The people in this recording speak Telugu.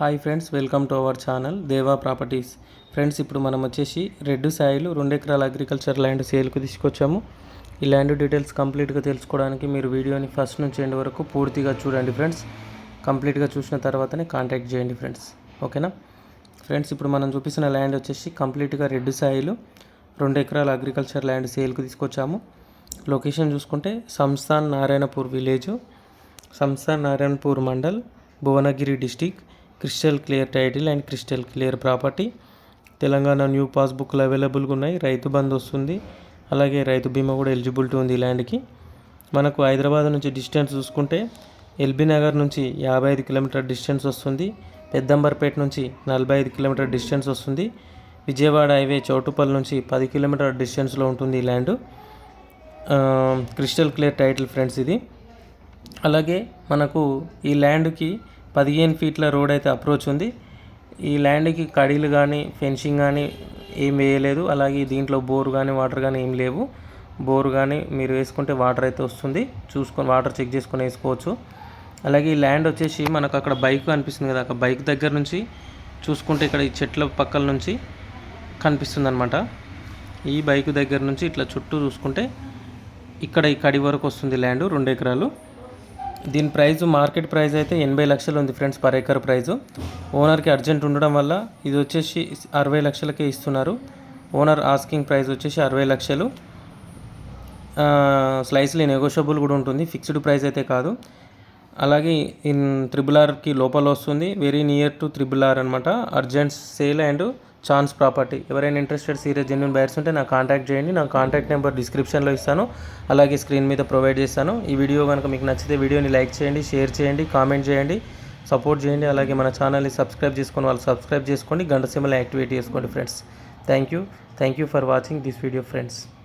Hi friends welcome to our channel Deva properties. Friends ఇప్పుడు మనం వచ్చేసి రెడ్ సాయిలు రెండు ఎకరాల అగ్రికల్చర్ ల్యాండ్ సేల్కు తీసుకొచ్చాము. ఈ ల్యాండ్ డీటెయిల్స్ కంప్లీట్గా తెలుసుకోవడానికి మీరు వీడియోని ఫస్ట్ నుంచి ఎండ్ వరకు పూర్తిగా చూడండి ఫ్రెండ్స్. కంప్లీట్గా చూసిన తర్వాతనే కాంటాక్ట్ చేయండి ఫ్రెండ్స్. ఓకేనా? ఫ్రెండ్స్ ఇప్పుడు మనం చూపిస్తున్న ల్యాండ్ వచ్చేసి కంప్లీట్గా రెడ్ సాయిలు రెండు ఎకరాల అగ్రికల్చర్ ల్యాండ్ సేల్కు తీసుకొచ్చాము. లొకేషన్ చూసుకుంటే Samsthan Narayanpur village Samsthan Narayanpur mandal Bhuvanagiri district crystal clear title and crystal clear property. Telangana new పాస్బుక్లు అవైలబుల్గా ఉన్నాయి. రైతు బంద్ వస్తుంది. అలాగే రైతు బీమా కూడా ఎలిజిబిలిటీ ఉంది ఈ ల్యాండ్కి. మనకు హైదరాబాద్ నుంచి డిస్టెన్స్ చూసుకుంటే ఎల్బీ నగర్ నుంచి యాభై ఐదు కిలోమీటర్ డిస్టెన్స్ వస్తుంది. పెద్దంబర్పేట నుంచి నలభై ఐదు కిలోమీటర్ డిస్టెన్స్ వస్తుంది. విజయవాడ హైవే చౌటుపల్లి నుంచి పది కిలోమీటర్ డిస్టెన్స్లో ఉంటుంది ఈ land. Crystal clear title friends ఇది. అలాగే మనకు ఈ ల్యాండ్కి పదిహేను ఫీట్ల రోడ్ అయితే అప్రోచ్ ఉంది. ఈ ల్యాండ్కి కడీలు కానీ ఫెన్సింగ్ కానీ ఏం వేయలేదు. అలాగే దీంట్లో బోర్ కానీ వాటర్ కానీ ఏం లేవు. బోర్ కానీ మీరు వేసుకుంటే వాటర్ అయితే వస్తుంది. చూసుకొని వాటర్ చెక్ చేసుకొని వేసుకోవచ్చు. అలాగే ఈ ల్యాండ్ వచ్చేసి మనకు అక్కడ బైక్ కనిపిస్తుంది కదా అక్కడ బైక్ దగ్గర నుంచి చూసుకుంటే ఇక్కడ ఈ చెట్ల పక్కల నుంచి కనిపిస్తుంది అనమాట ఈ బైక్ దగ్గర నుంచి ఇట్లా చుట్టూ చూసుకుంటే ఇక్కడ ఈ కడి వరకు వస్తుంది ల్యాండ్ రెండు ఎకరాలు. దీని ప్రైస్ మార్కెట్ ప్రైస్ అయితే ఎనభై లక్షలు ఉంది ఫ్రెండ్స్ పర్ ఎకర్ ప్రైజు. ఓనర్కి అర్జెంట్ ఉండడం వల్ల ఇది వచ్చేసి అరవై లక్షలకే ఇస్తున్నారు. ఓనర్ ఆస్కింగ్ ప్రైస్ వచ్చేసి అరవై లక్షలు. స్లైస్లీ నెగోషియబుల్ కూడా ఉంటుంది ఫిక్స్డ్ ప్రైస్ అయితే కాదు. అలాగే ఇన్ త్రిబుల్ ఆర్కి లోపల వస్తుంది very near to triple R అనమాట urgent sale and chance property. ఎవరైనా ఇంట్రెస్టెడ్ సీరియస్ జెన్యున్ బయర్స్ ఉంటే నాకు కాంటాక్ట్ చేయండి. నా కాంటాక్ట్ నెంబర్ డిస్క్రిప్షన్లో ఇస్తాను. అలాగే స్క్రీన్ మీద ప్రొవైడ్ చేస్తాను. ఈ వీడియో కనుక మీకు నచ్చితే వీడియోని లైక్ చేయండి షేర్ చేయండి కామెంట్ చేయండి సపోర్ట్ చేయండి. అలాగే మన ఛానల్ని సబ్స్క్రైబ్ చేసుకొని వాళ్ళు సబ్స్క్రైబ్ చేసుకోండి. గంట సిమ్మల్ని యాక్టివేట్ చేసుకోండి friends thank you thank you for watching this video friends